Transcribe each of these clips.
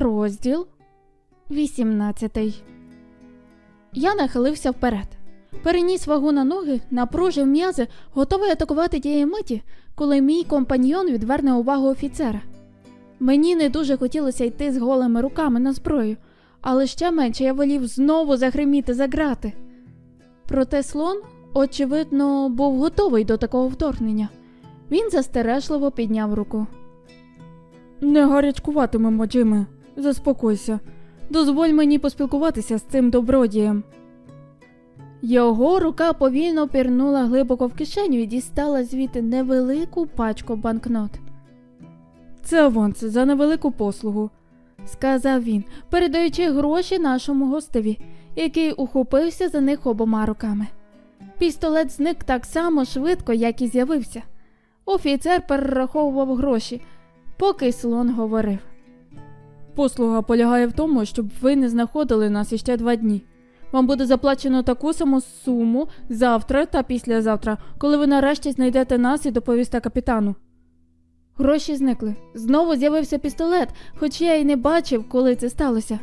Розділ 18 Я нахилився вперед. Переніс вагу на ноги, напружив м'язи, готовий атакувати тієї миті, коли мій компаньйон відверне увагу офіцера. Мені не дуже хотілося йти з голими руками на зброю, але ще менше я волів знову загриміти за грати. Проте слон, очевидно, був готовий до такого вторгнення. Він застережливо підняв руку. Не гарячкуватимемо, Джиме. Заспокойся. Дозволь мені поспілкуватися з цим добродієм. Його рука повільно пірнула глибоко в кишеню і дістала звідти невелику пачку банкнот. Це аванс за невелику послугу, сказав він, передаючи гроші нашому гостеві, який ухопився за них обома руками. Пістолет зник так само швидко, як і з'явився. Офіцер перераховував гроші, поки слон говорив. Послуга полягає в тому, щоб ви не знаходили нас іще два дні. Вам буде заплачено таку саму суму завтра та післязавтра, коли ви нарешті знайдете нас і доповісте капітану. Гроші зникли. Знову з'явився пістолет, хоч я й не бачив, коли це сталося.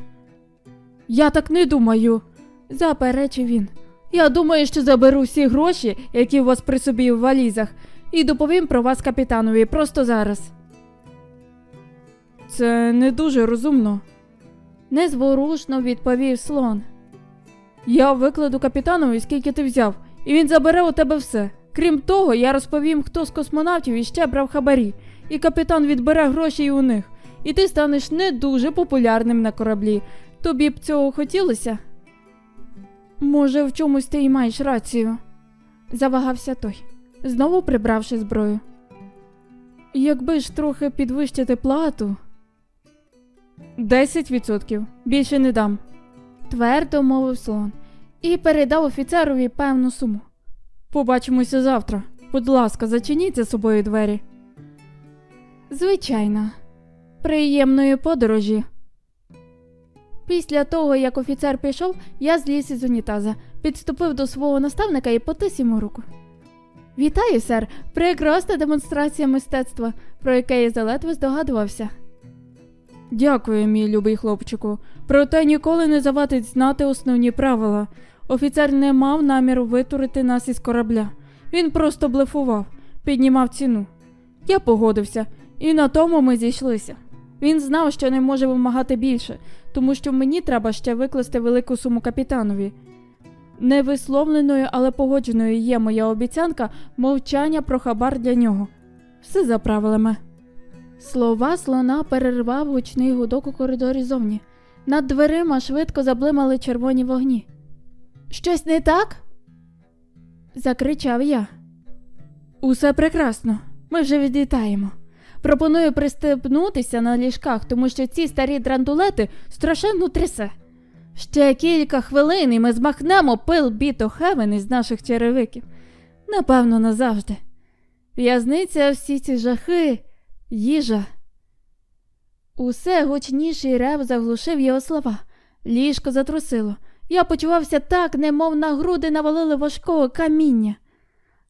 Я так не думаю, заперечив він. Я думаю, що заберу всі гроші, які у вас при собі в валізах, і доповім про вас капітанові просто зараз. Це не дуже розумно. Незворушно відповів слон. Я викладу капітанові, скільки ти взяв, і він забере у тебе все. Крім того, я розповім, хто з космонавтів іще брав хабарі, і капітан відбере гроші і у них, і ти станеш не дуже популярним на кораблі. Тобі б цього хотілося? Може, в чомусь ти й маєш рацію, завагався той, знову прибравши зброю. Якби ж трохи підвищити плату. Десять відсотків. Більше не дам. Твердо мовив слон і передав офіцерові певну суму. Побачимося завтра. Будь ласка, зачиніть за собою двері. Звичайно, приємної подорожі. Після того, як офіцер пішов, я зліз із унітаза, підступив до свого наставника і потис йому руку. Вітаю, сер! Прекрасна демонстрація мистецтва, про яке я заледве здогадувався. Дякую, мій любий хлопчику. Проте ніколи не завадить знати основні правила. Офіцер не мав наміру витурити нас із корабля. Він просто блефував, піднімав ціну. Я погодився, і на тому ми зійшлися. Він знав, що не може вимагати більше, тому що мені треба ще викласти велику суму капітанові. Невисловленою, але погодженою є моя обіцянка мовчання про хабар для нього. Все за правилами. Слова слона перервав гучний гудок у коридорі зовні. Над дверима швидко заблимали червоні вогні. Щось не так? закричав я. Усе прекрасно. Ми вже відлітаємо. Пропоную пристебнутися на ліжках, тому що ці старі драндулети страшенно трясе. Ще кілька хвилин і ми змахнемо пил біто хевен із наших черевиків. Напевно, назавжди. В'язниця всі ці жахи, їжа. Усе гучніший рев заглушив його слова. Ліжко затрусило. Я почувався так, немов на груди навалили важкого каміння.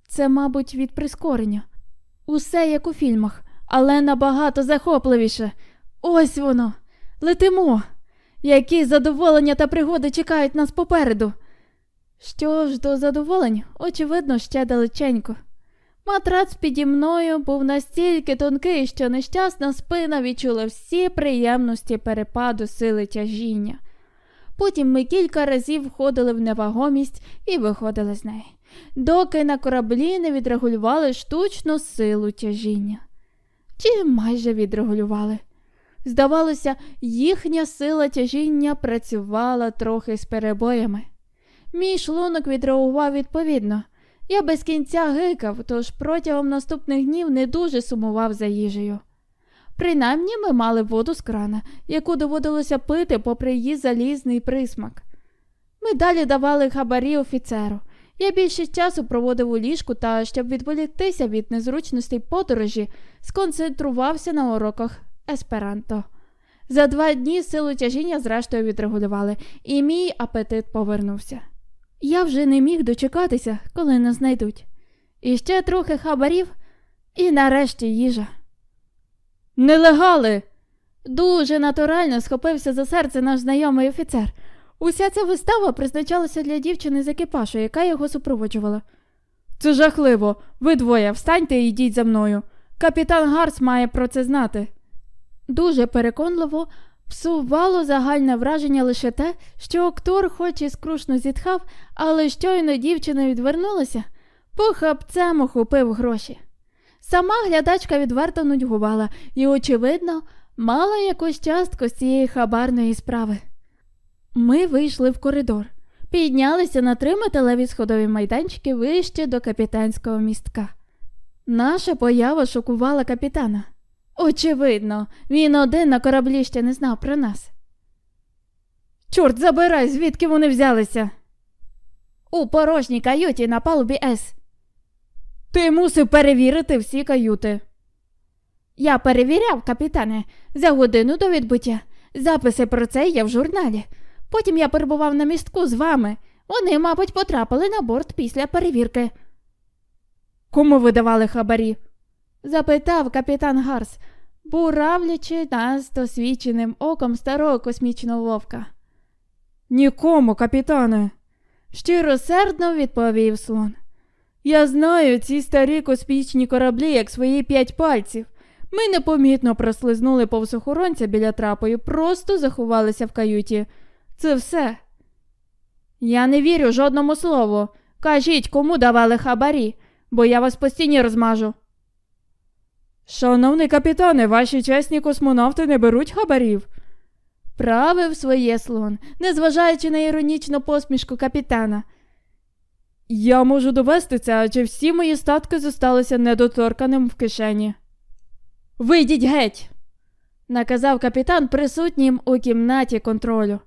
Це, мабуть, від прискорення. Усе як у фільмах, але набагато захопливіше. Ось воно. Летимо. Які задоволення та пригоди чекають нас попереду. Що ж до задоволень, очевидно, ще далеченько. Матрац піді мною був настільки тонкий, що нещасна спина відчула всі приємності перепаду сили тяжіння. Потім ми кілька разів входили в невагомість і виходили з неї, доки на кораблі не відрегулювали штучну силу тяжіння. Чи майже відрегулювали. Здавалося, їхня сила тяжіння працювала трохи з перебоями. Мій шлунок відреагував відповідно. Я без кінця гикав, тож протягом наступних днів не дуже сумував за їжею. Принаймні ми мали воду з крана, яку доводилося пити попри її залізний присмак. Ми далі давали хабарі офіцеру. Я більшість часу проводив у ліжку та, щоб відволіктися від незручностей подорожі, сконцентрувався на уроках есперанто. За два дні силу тяжіння зрештою відрегулювали, і мій апетит повернувся. Я вже не міг дочекатися, коли нас знайдуть. І ще трохи хабарів, і нарешті їжа. Нелегали. Дуже натурально схопився за серце наш знайомий офіцер. Уся ця вистава призначалася для дівчини з екіпажу, яка його супроводжувала. Це жахливо. Ви двоє встаньте і йдіть за мною. Капітан Гарс має про це знати. Дуже переконливо псувало загальне враження лише те, що актор хоч і скрушно зітхав, але щойно дівчина відвернулася, похапцем охопив гроші. Сама глядачка відверто нудьгувала і, очевидно, мала якусь частку з цієї хабарної справи. Ми вийшли в коридор, піднялися на три металеві сходові майданчики вище до капітанського містка. Наша поява шокувала капітана. Очевидно, він один на кораблі ще не знав про нас. Чорт забирай, звідки вони взялися? У порожній каюті на палубі С. Ти мусив перевірити всі каюти. Я перевіряв, капітане, за годину до відбуття. Записи про це є в журналі. Потім я перебував на містку з вами. Вони, мабуть, потрапили на борт після перевірки. Кому ви давали хабарі? Запитав капітан Гарс, буравлячи нас досвідченим оком старого космічного вовка. Нікому, капітане, щиросердно відповів слон. Я знаю ці старі космічні кораблі, як свої п'ять пальців. Ми непомітно прослизнули повз охоронця біля трапу і просто заховалися в каюті. Це все. Я не вірю жодному слову. Кажіть, кому давали хабарі, бо я вас по стіні розмажу. Шановний капітане, ваші чесні космонавти не беруть хабарів. Правив своє слон, незважаючи на іронічну посмішку капітана. Я можу довести це, адже всі мої статки зосталися недоторканим в кишені. Вийдіть геть, наказав капітан присутнім у кімнаті контролю.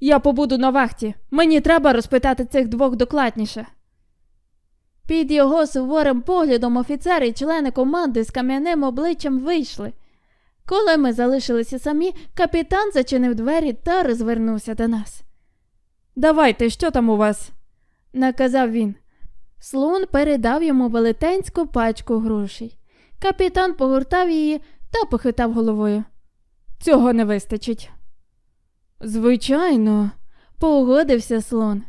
Я побуду на вахті. Мені треба розпитати цих двох докладніше. Під його суворим поглядом офіцери і члени команди з кам'яним обличчям вийшли. Коли ми залишилися самі, капітан зачинив двері та розвернувся до нас. Давайте, що там у вас? наказав він. Слон передав йому велетенську пачку грошей. Капітан погортав її та похитав головою. Цього не вистачить. Звичайно, погодився слон.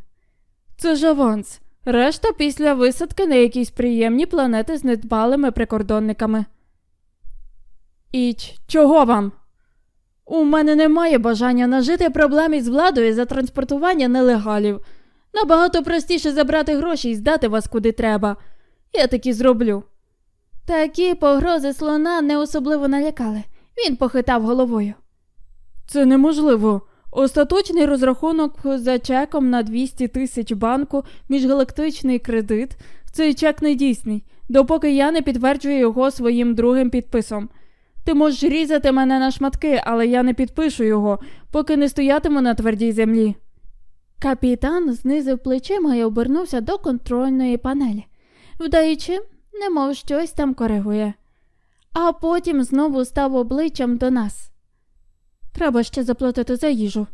Це ж аванс. Решта після висадки на якісь приємні планети з недбалими прикордонниками. Іч, чого вам? У мене немає бажання нажити проблем із владою за транспортування нелегалів. Набагато простіше забрати гроші і здати вас куди треба. Я таки зроблю. Такі погрози слона не особливо налякали. Він похитав головою. Це неможливо. Остаточний розрахунок за чеком на 200 тисяч банку міжгалактичний кредит. Цей чек не дійсний, допоки я не підтверджую його своїм другим підписом. Ти можеш різати мене на шматки, але я не підпишу його, поки не стоятиму на твердій землі. Капітан знизив плечима і обернувся до контрольної панелі, вдаючи, немов щось там коригує, а потім знову став обличчям до нас. Треба ще заплатити за їжу.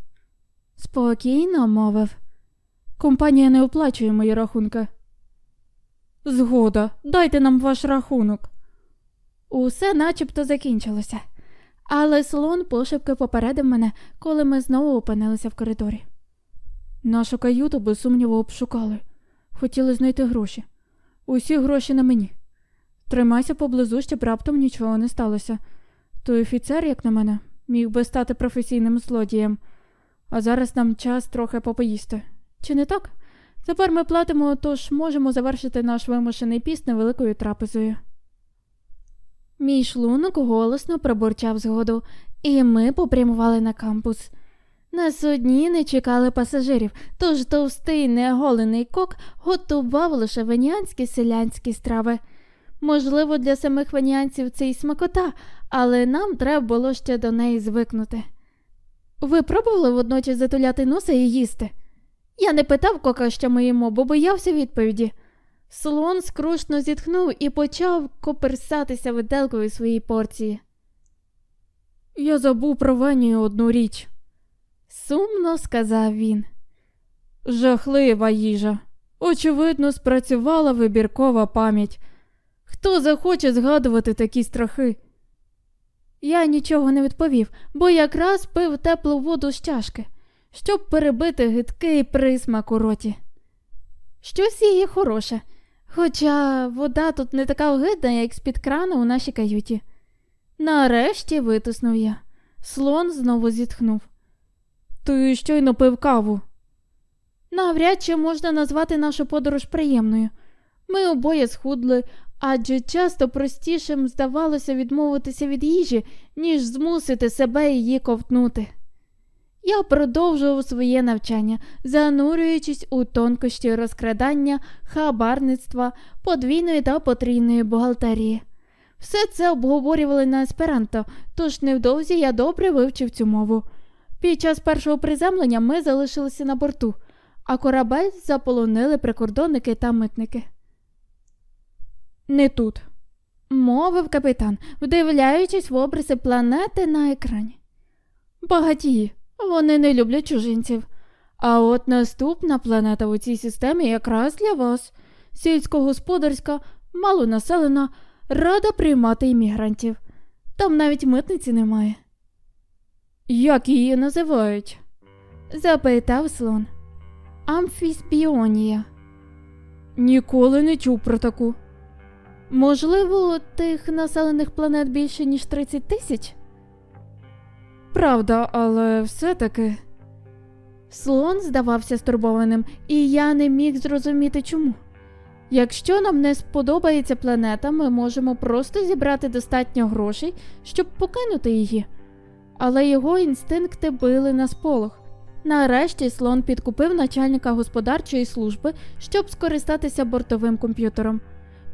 Спокійно мовив. Компанія не оплачує мої рахунки. Згода, дайте нам ваш рахунок. Усе начебто закінчилося, але слон пошепки попередив мене, коли ми знову опинилися в коридорі. Нашу каюту без сумніву обшукали. Хотіли знайти гроші. Усі гроші на мені. Тримайся поблизу, щоб раптом нічого не сталося. Той офіцер, як на мене, міг би стати професійним злодієм. А зараз нам час трохи попоїсти. Чи не так? Тепер ми платимо, тож можемо завершити наш вимушений піст невеликою трапезою. Мій шлунок голосно пробурчав згоду, і ми попрямували на кампус. На судні не чекали пасажирів, тож товстий неоголений кок готував лише веніанські селянські страви. Можливо, для самих веніанців це й смакота, але нам треба було ще до неї звикнути. Ви пробували водночас затуляти носа і їсти? Я не питав кока, що ми їмо, бо боявся відповіді. Слон скрушно зітхнув і почав коперсатися виделкою своїй порції. Я забув про Венію одну річ, сумно сказав він. Жахлива їжа. Очевидно, спрацювала вибіркова пам'ять. Хто захоче згадувати такі страхи? Я нічого не відповів, бо якраз пив теплу воду з чашки, щоб перебити гидкий присмак у роті. Щось її хороше, хоча вода тут не така огидна, як з-під крана у нашій каюті. Нарешті витиснув я. Слон знову зітхнув. Ти щойно пив каву. Навряд чи можна назвати нашу подорож приємною. Ми обоє схудли, адже часто простішим здавалося відмовитися від їжі, ніж змусити себе її ковтнути. Я продовжував своє навчання, занурюючись у тонкощі розкрадання, хабарництва, подвійної та потрійної бухгалтерії. Все це обговорювали на есперанто, тож невдовзі я добре вивчив цю мову. Під час першого приземлення ми залишилися на борту, а корабель заполонили прикордонники та митники. Не тут, мовив капітан, вдивляючись в обриси планети на екрані. Багатії, вони не люблять чужинців. А от наступна планета у цій системі якраз для вас. Сільськогосподарська, малонаселена, рада приймати іммігрантів. Там навіть митниці немає. Як її називають? запитав слон. Амфісбіонія. Ніколи не чув про таку. Можливо, тих населених планет більше, ніж 30 тисяч? Правда, але все-таки. Слон здавався стурбованим, і я не міг зрозуміти чому. Якщо нам не сподобається планета, ми можемо просто зібрати достатньо грошей, щоб покинути її. Але його інстинкти били на сполох. Нарешті слон підкупив начальника господарчої служби, щоб скористатися бортовим комп'ютером.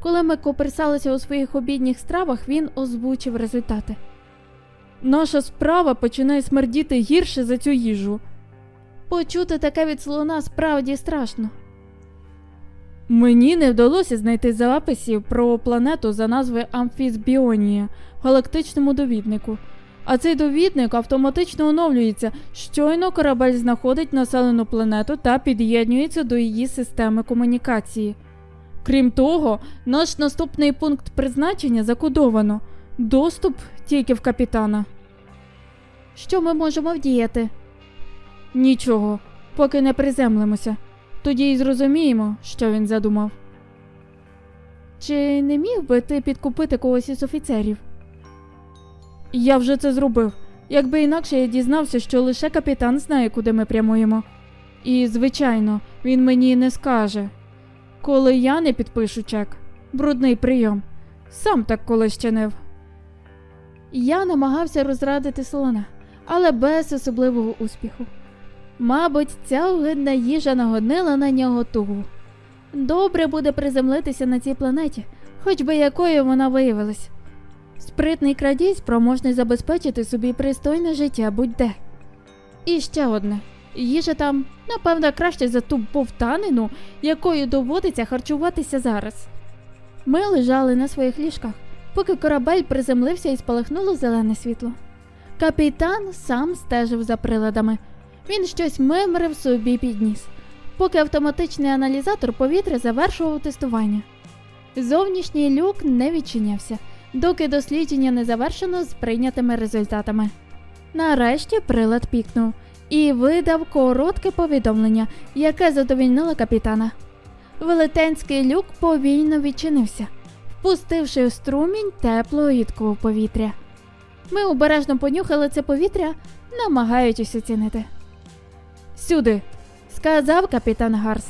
Коли ми коперсалися у своїх обідніх стравах, він озвучив результати. Наша справа починає смердіти гірше за цю їжу. Почути таке від слона справді страшно. Мені не вдалося знайти записів про планету за назвою Амфісбіонія в галактичному довіднику. А цей довідник автоматично оновлюється, щойно корабель знаходить населену планету та під'єднюється до її системи комунікації. Крім того, наш наступний пункт призначення закодовано доступ тільки в капітана. Що ми можемо вдіяти? Нічого, поки не приземлимося. Тоді й зрозуміємо, що він задумав. Чи не міг би ти підкупити когось із офіцерів? Я вже це зробив. Якби інакше я дізнався, що лише капітан знає, куди ми прямуємо. І, звичайно, він мені не скаже. Коли я не підпишу чек, брудний прийом. Сам так колись чинив. Я намагався розрадити слона, але без особливого успіху. Мабуть, ця огидна їжа нагоднила на нього тугу. Добре буде приземлитися на цій планеті, хоч би якою вона виявилась. Спритний крадій спроможний забезпечити собі пристойне життя будь-де. І ще одне. Їжа там, напевно, краще за ту повтанину, якою доводиться харчуватися зараз. Ми лежали на своїх ліжках, поки корабель приземлився і спалахнуло зелене світло. Капітан сам стежив за приладами. Він щось мимрив собі під ніс, поки автоматичний аналізатор повітря завершував тестування. Зовнішній люк не відчинявся, доки дослідження не завершено з прийнятими результатами. Нарешті прилад пікнув і видав коротке повідомлення, яке задовільнило капітана. Велетенський люк повільно відчинився, впустивши струмінь теплого їдкого повітря. Ми обережно понюхали це повітря, намагаючись оцінити. Сюди, сказав капітан Гарс.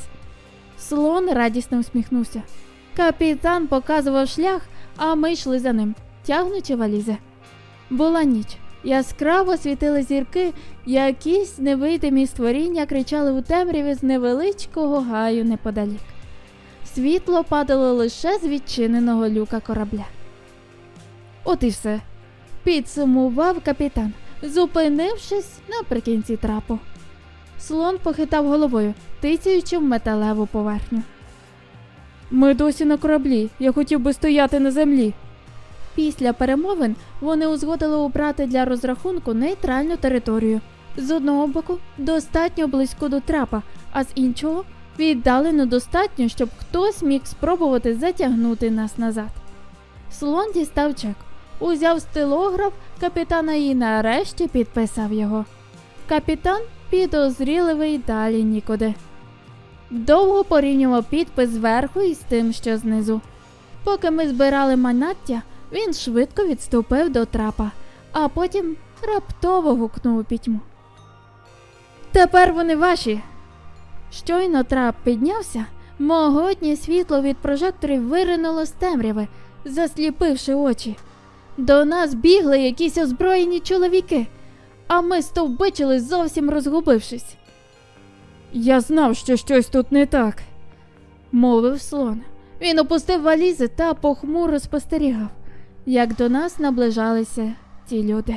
Слон радісно усміхнувся. Капітан показував шлях, а ми йшли за ним, тягнучи валізи. Була ніч. Яскраво світили зірки, якісь невидимі створіння кричали у темряві з невеличкого гаю неподалік. Світло падало лише з відчиненого люка корабля. От і все. Підсумував капітан, зупинившись наприкінці трапу. Слон похитав головою, тицяючи в металеву поверхню. Ми досі на кораблі. Я хотів би стояти на землі. Після перемовин вони узгодили обрати для розрахунку нейтральну територію. З одного боку достатньо близько до трапа, а з іншого віддалено достатньо, щоб хтось міг спробувати затягнути нас назад. Слон дістав чек, узяв стилограф капітана і нарешті підписав його. Капітан підозріливий далі нікуди. Довго порівнював підпис зверху із тим, що знизу. Поки ми збирали манаття, він швидко відступив до трапа, а потім раптово гукнув у пітьму. Тепер вони ваші. Щойно трап піднявся, могутнє світло від прожекторів виринуло з темряви, засліпивши очі. До нас бігли якісь озброєні чоловіки, а ми стовбичили зовсім розгубившись. Я знав, що щось тут не так, мовив слон. Він опустив валізи та похмуро спостерігав, як до нас наближалися ті люди.